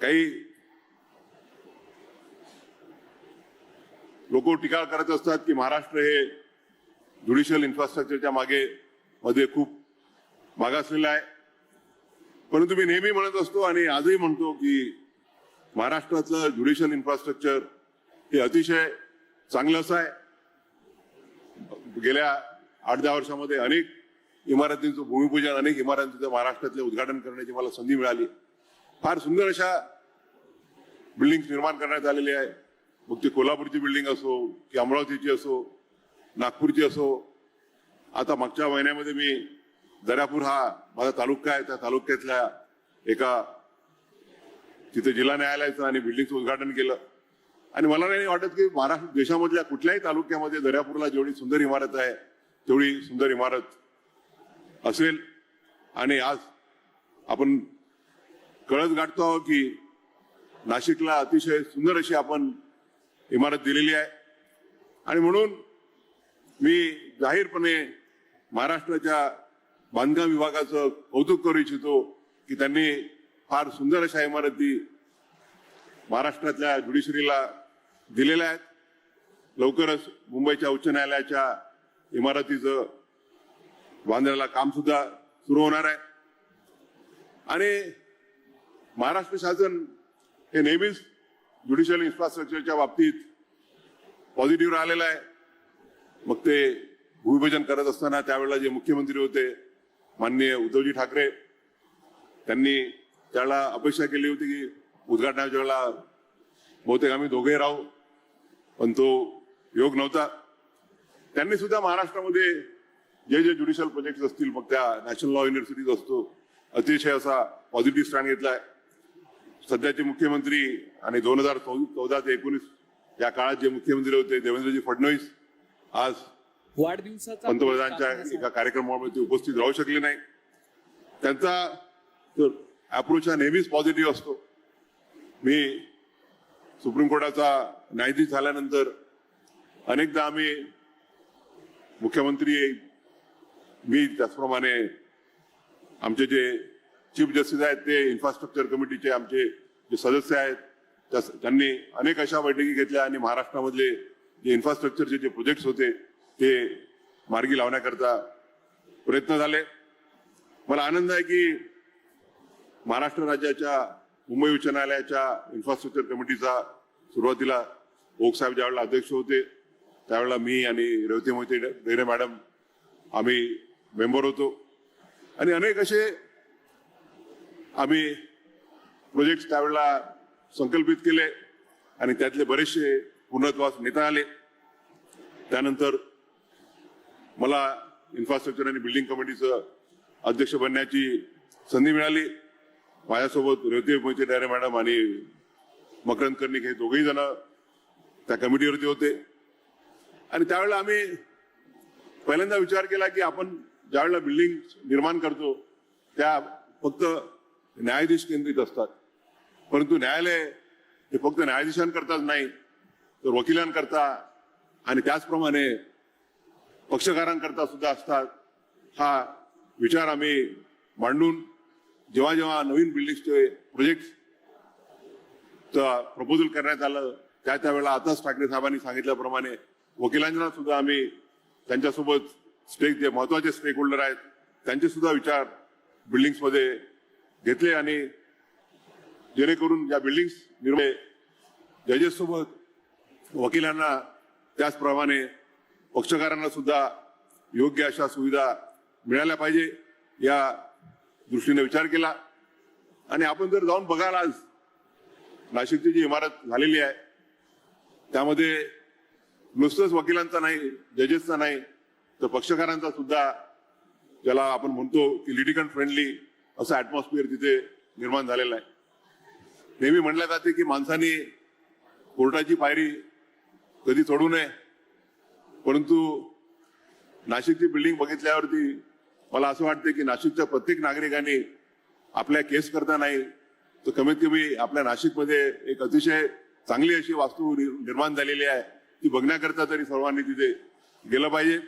काही लोक टीका करत असतात की महाराष्ट्र हे ज्युडिशियल इन्फ्रास्ट्रक्चरच्या मागे मध्ये खूप मागासलेलं आहे. परंतु मी नेहमी म्हणत असतो आणि आजही म्हणतो की महाराष्ट्रातलं ज्युडिशियल इन्फ्रास्ट्रक्चर हे अतिशय चांगलं असं आहे. गेल्या आठ दहा वर्षामध्ये अनेक इमारतींचं भूमिपूजन अनेक इमारतींचं महाराष्ट्रातले उद्घाटन करण्याची मला संधी मिळाली. फार सुंदर अशा बिल्डिंग निर्माण करण्यात आलेली आहे. मग ती कोल्हापूरची बिल्डिंग असो की अमरावतीची असो नागपूरची असो. आता मागच्या महिन्यामध्ये मी दर्यापूर हा माझा तालुका आहे त्या तालुक्यातल्या एका तिथे जिल्हा न्यायालयाचं आणि बिल्डिंगचं उद्घाटन केलं. आणि मला नाही वाटत की महाराष्ट्र देशामधल्या कुठल्याही तालुक्यामध्ये दर्यापूरला जेवढी सुंदर इमारत आहे तेवढी सुंदर इमारत असेल. आणि आज आपण कळत गाठतो आहोत की नाशिकला अतिशय सुंदर अशी आपण इमारत दिलेली आहे. आणि म्हणून मी जाहीरपणे महाराष्ट्राच्या बांधकाम विभागाचं कौतुक करू इच्छितो की त्यांनी फार सुंदर अशा इमारती महाराष्ट्रातल्या ज्युडिशरीला दिलेल्या आहेत. लवकरच मुंबईच्या उच्च न्यायालयाच्या इमारतीचं बांधण्याला काम सुद्धा सुरू होणार आहे. आणि महाराष्ट्र शासन हे नेहमीच ज्युडिशियल इन्फ्रास्ट्रक्चरच्या बाबतीत पॉझिटिव्ह राहिलेलं आहे. मग ते भूविभजन करत असताना त्यावेळेला जे मुख्यमंत्री होते माननीय उद्धवजी ठाकरे त्यांनी त्याला अपेक्षा केली होती की उद्घाटनाच्या वेळेला बहुतेक आम्ही दोघे राहू पण तो योग नव्हता. त्यांनी सुद्धा महाराष्ट्रामध्ये जे जे ज्युडिशियल प्रोजेक्ट असतील मग त्या नॅशनल लॉ युनिव्हर्सिटीज असतो अतिशय असा पॉझिटिव्ह स्टँड घेतलाय सध्याचे मुख्यमंत्री आणि दोन हजार चौदा ते एकोणीस या काळात जे मुख्यमंत्री होते देवेंद्रजी फडणवीस आज वाढदिवसाचा पंतप्रधानांच्या एका कार्यक्रमामध्ये ते उपस्थित राहू शकले नाही. त्यांचा अप्रोच हा नेहमीच पॉझिटिव्ह असतो. मी सुप्रीम कोर्टाचा न्यायाधीश झाल्यानंतर अनेकदा आम्ही मुख्यमंत्री मी त्याचप्रमाणे आमचे जे चीफ जस्टिस आहेत ते इन्फ्रास्ट्रक्चर कमिटीचे आमचे जे सदस्य आहेत त्यांनी अनेक अशा बैठकी घेतल्या आणि महाराष्ट्रामधले जे इन्फ्रास्ट्रक्चरचे जे प्रोजेक्ट्स होते ते मार्गी लावण्याकरता प्रयत्न झाले. मला आनंद आहे की महाराष्ट्र राज्याच्या मुंबई उच्च न्यायालयाच्या इन्फ्रास्ट्रक्चर कमिटीचा सुरुवातीला ओकसाहेब ज्यावेळेला अध्यक्ष होते त्यावेळेला मी आणि रेवती मोहिते डेरे मॅडम आम्ही मेंबर होतो. आणि अनेक असे आम्ही प्रोजेक्ट त्यावेळेला संकल्पित केले आणि त्यातले बरेचसे पूर्णत्वास नेता आले. त्यानंतर मला इन्फ्रास्ट्रक्चर आणि बिल्डिंग कमिटीचं अध्यक्ष बनण्याची संधी मिळाली. माझ्यासोबत रेवती मोहिते डायरे मॅडम आणि मकरंद कर्णिक हे दोघेही जण त्या कमिटीवरती होते. आणि त्यावेळेला आम्ही पहिल्यांदा विचार केला की आपण ज्यावेळेला बिल्डिंग निर्माण करतो त्या फक्त न्यायाधीश केंद्रित असतात. परंतु न्यायालय हे फक्त न्यायाधीशांकरताच नाही तर वकिलांकरता आणि त्याचप्रमाणे पक्षकारांकरता सुद्धा असतात. हा विचार आम्ही मांडून जेव्हा जेव्हा नवीन बिल्डिंगचे प्रोजेक्ट प्रपोजल करण्यात आलं त्या त्यावेळेला आताच ठाकरे साहेबांनी सांगितल्याप्रमाणे वकिलांना सुद्धा आम्ही त्यांच्यासोबत स्टेक जे महत्त्वाचे स्टेक होल्डर आहेत त्यांचे सुद्धा विचार बिल्डिंग्समध्ये घेतले आणि जेणेकरून या बिल्डिंग्स निर्माण जजेससोबत वकिलांना त्याचप्रमाणे पक्षकारांना सुद्धा योग्य अशा सुविधा मिळाल्या पाहिजे या दृष्टीने विचार केला. आणि आपण जर जाऊन बघाल आज नाशिकची जी इमारत झालेली आहे त्यामध्ये नुसतंच वकिलांचा नाही जजेसचा नाही तर पक्षकारांचा सुद्धा ज्याला आपण म्हणतो की लिटिकंट फ्रेंडली असं ऍटमॉस्फिअर तिथे निर्माण झालेलं आहे. नेहमी म्हणलं जाते की माणसाने कोर्टाची पायरी कधी चढू नये परंतु नाशिकची बिल्डिंग बघितल्यावरती मला असं वाटतं की नाशिकच्या प्रत्येक नागरिकाने आपल्या केस करता नाही तर कमीत कमी आपल्या नाशिकमध्ये एक अतिशय चांगली अशी वास्तू निर्माण झालेली आहे. ती बघण्याकरता तरी सर्वांनी तिथे गेलं पाहिजे.